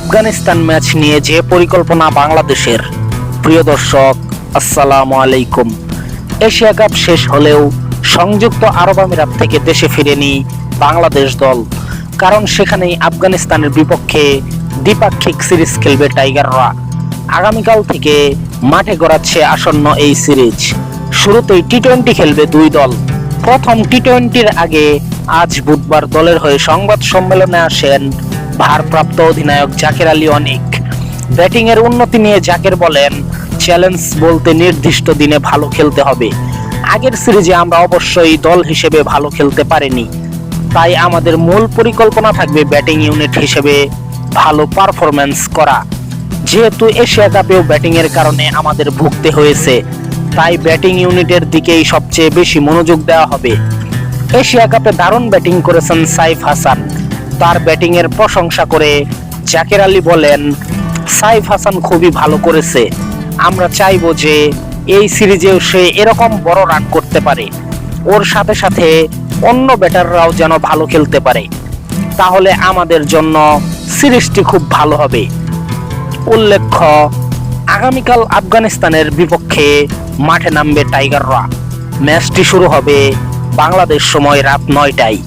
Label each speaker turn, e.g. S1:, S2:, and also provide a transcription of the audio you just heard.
S1: Afghanistan match নিয়ে যে পরিকল্পনা বাংলাদেশের। প্রিয় দর্শক, আসসালামু আলাইকুম। এশিয়া কাপ শেষ হলেও সংযুক্ত আরব আমিরাত থেকে দেশে ফিরেনি বাংলাদেশ দল। কারণ সেখানেই আফগানিস্তানের বিপক্ষে দ্বিপাক্ষিক সিরিজ খেলবে টাইগাররা। আগামীকাল থেকে মাঠে গড়াচ্ছে আসন্ন এই সিরিজ। শুরুতেই টি টোয়েন্টি খেলবে দুই দল। প্রথম টি টোয়েন্টির আগে আজ বুধবার দলের হয়ে সংবাদ সম্মেলনে আসেন ভারপ্রাপ্ত অধিনায়ক জাকের আলী অনিক। ব্যাটিং এর উন্নতি নিয়ে জাকের বলেন, চ্যালেঞ্জ বলতে নির্দিষ্ট দিনে ভালো খেলতে হবে। আগের সিরিজে আমরা অবশ্যই দল হিসেবে ভালো খেলতে পারিনি। তাই আমাদের মূল পরিকল্পনা থাকবে ব্যাটিং ইউনিট হিসেবে ভালো পারফরম্যান্স করা। যেহেতু এশিয়া কাপেও ব্যাটিং এর কারণে আমাদের ভুগতে হয়েছে, তাই ব্যাটিং ইউনিটের দিকেই সবচেয়ে বেশি মনোযোগ দেওয়া হবে। এশিয়া কাপে দারুণ ব্যাটিং করেছেন সাইফ হাসান। তার ব্যাটিং এর প্রশংসা করে জাকের আলী বলেন, সাইফ হাসান খুবই ভালো করেছে। আমরা চাইব যে এই সিরিজেও সে এরকম বড় রান করতে পারে। ওর সাথে সাথে অন্য ব্যাটাররাও যেন ভালো খেলতে পারে। তাহলে আমাদের জন্য সিরিজটি খুব ভালো হবে। উল্লেখ্য, আগামীকাল আফগানিস্তানের বিপক্ষে মাঠে নামবে টাইগাররা। ম্যাচটি শুরু হবে বাংলাদেশ সময় রাত নয়টায়।